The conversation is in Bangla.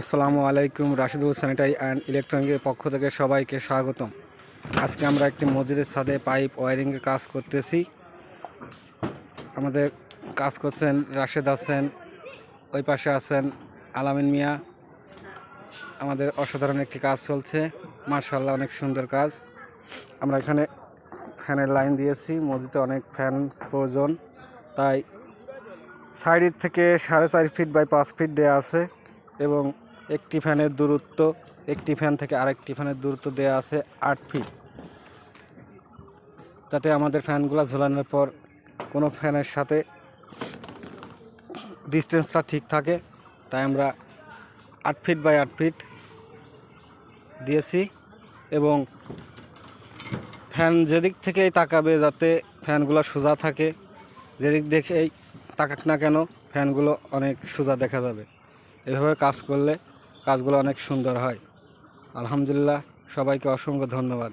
আসসালামু আলাইকুম রাশিদুল স্যানিটারি অ্যান্ড ইলেকট্রনিকের পক্ষ থেকে সবাইকে স্বাগতম। আজকে আমরা একটি মসজিদের ছাদে পাইপ ওয়ারিংয়ের কাজ করতেছি। আমাদের কাজ করছেন রাশেদ হাসেন ওই পাশে আছেন আলামিন মিয়া। আমাদের অসাধারণ একটি কাজ চলছে মার্শাল্লাহ অনেক সুন্দর কাজ। আমরা এখানে ফ্যানের লাইন দিয়েছি, মসজিদে অনেক ফ্যান প্রয়োজন, তাই সাইডের থেকে সাড়ে চার ফিট বাই পাঁচ ফিট দেওয়া আছে এবং একটি ফ্যানের দূরত্ব, একটি ফ্যান থেকে আরেকটি ফ্যানের দূরত্ব দেওয়া আছে আট ফিট যাতে আমাদের ফ্যানগুলো ঝোলানোর পর কোনো ফ্যানের সাথে ডিস্টেন্সটা ঠিক থাকে, তাই আমরা আট ফিট বাই আট ফিট দিয়েছি এবং ফ্যান যেদিক থেকেই তাকাবে যাতে ফ্যানগুলো সোজা থাকে, যেদিক দেখেই তাকাক না কেন ফ্যানগুলো অনেক সোজা দেখা যাবে। এভাবে কাজ করলে কাজগুলো অনেক সুন্দর হয়। আলহামদুলিল্লাহ সবাইকে অসংখ্য ধন্যবাদ।